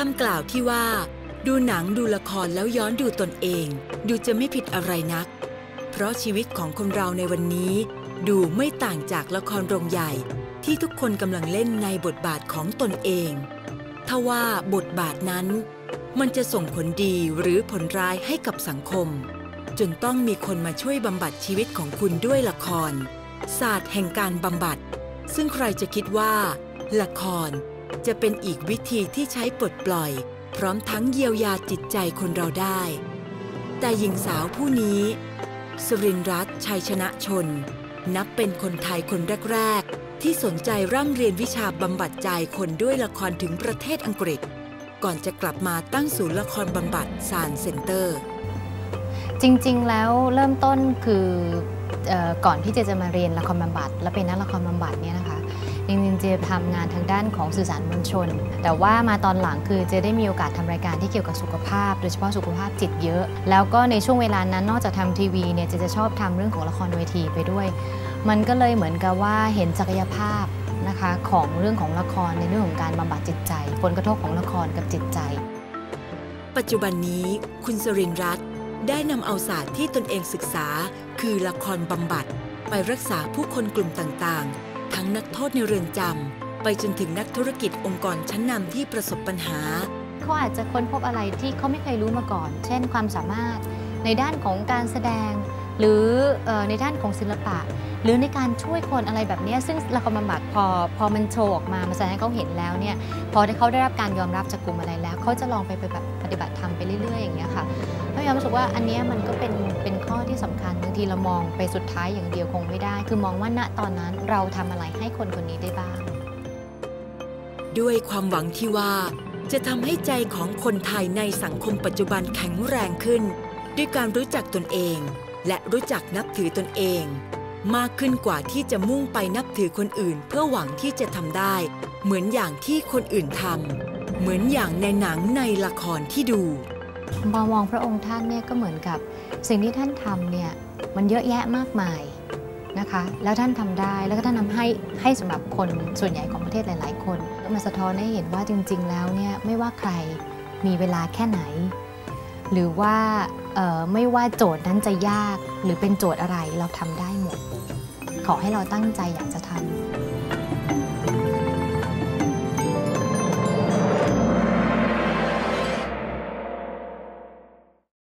คำกล่าวที่ว่า ดูหนังดูละครแล้วย้อนดูตนเอง ดูจะไม่ผิดอะไรนัก เพราะชีวิตของคนเราในวันนี้ ดูไม่ต่างจากละครโรงใหญ่ ที่ทุกคนกำลังเล่นในบทบาทของตนเองทว่าบทบาทนั้น มันจะส่งผลดีหรือผลร้ายให้กับสังคม จนต้องมีคนมาช่วยบำบัดชีวิตของคุณด้วยละคร ศาสตร์แห่งการบำบัด ซึ่งใครจะคิดว่า ละคร จะเป็นอีกวิธีที่ใช้ปลดปล่อย พร้อมทั้งเยียวยาจิตใจคนเราได้ แต่หญิงสาวผู้นี้สรินรัตน์ชัยชนะชน นับเป็นคนไทยคนแรก ๆ ที่สนใจร่ำเรียนวิชาบำบัดใจคนด้วยละครถึงประเทศอังกฤษ ก่อนจะกลับมาตั้งศูนย์ละครบำบัดซานเซ็นเตอร์ จริง ๆ แล้วเริ่มต้นคือออก่อนที่เจจะมาเรียนละครบำบัดและเป็นนักละครบำบัดเนี่ยนะคะ จริงๆเจทำงานทางด้านของสื่อสารมวลชน แต่ว่ามาตอนหลังคือเจได้มีโอกาสทำรายการที่เกี่ยวกับสุขภาพ โดยเฉพาะสุขภาพจิตเยอะ แล้วก็ในช่วงเวลานั้นนอกจากทำทีวีเนี่ยเจจะชอบทำเรื่องของละครเวทีไปด้วย มันก็เลยเหมือนกับว่าเห็นศักยภาพนะคะของเรื่องของละครในเรื่องของการบำบัดจิตใจ ผลกระทบของละครกับจิตใจ ปัจจุบันนี้คุณสรินรัตน์ได้นำเอาศาสตร์ที่ตนเองศึกษา คือละครบำบัดไปรักษาผู้คนกลุ่มต่างๆ ทั้งนักโทษในเรือนจำไปจนถึงนักธุรกิจองค์กรชั้นนำที่ประสบปัญหา เขาอาจจะค้นพบอะไรที่เขาไม่เคยรู้มาก่อน เช่น ความสามารถในด้านของการแสดง หรือในด้านของศิลปะ หรือในการช่วยคนอะไรแบบนี้ซึ่งละครบำบัดพอพอมันโชว์ออกมามันแสดงให้เขาเห็นแล้วเนี่ยพอเขาได้รับการยอมรับจากกลุ่มอะไรแล้วเขาจะลองไปไปแบบปฏิบัติธรรมไปเรื่อยๆอย่างเงี้ยค่ะ พยายามรู้สึกว่าอันนี้มันก็เป็นเป็นข้อที่สำคัญบางทีเรามองไปสุดท้ายอย่างเดียวคงไม่ได้ คือมองว่าณตอนนั้นเราทำอะไรให้คนคนนี้ได้บ้าง ด้วยความหวังที่ว่า จะทำให้ใจของคนไทยในสังคมปัจจุบันแข็งแรงขึ้น ด้วยการรู้จักตนเอง และรู้จักนับถือตนเอง มากขึ้นกว่าที่จะมุ่งไปนับถือคนอื่น เพื่อหวังที่จะทำได้ เหมือนอย่างที่คนอื่นทำเหมือนอย่างในหนังในละครที่ดู มองมองพระองค์ท่านเนี่ยก็เหมือนกับสิ่งที่ท่านทำเนี่ยมันเยอะแยะมากมายนะคะ แล้วท่านทำได้แล้วก็ท่านทำให้ให้สำหรับคนส่วนใหญ่ของประเทศหลาย ๆ คนก็มาสะท้อนให้เห็นว่าจริง ๆ แล้วเนี่ยไม่ว่าใครมีเวลาแค่ไหน หรือว่าไม่ว่าโจทย์นั้นจะยากหรือเป็นโจทย์อะไรเราทำได้หมด ขอให้เราตั้งใจอยากจะทำ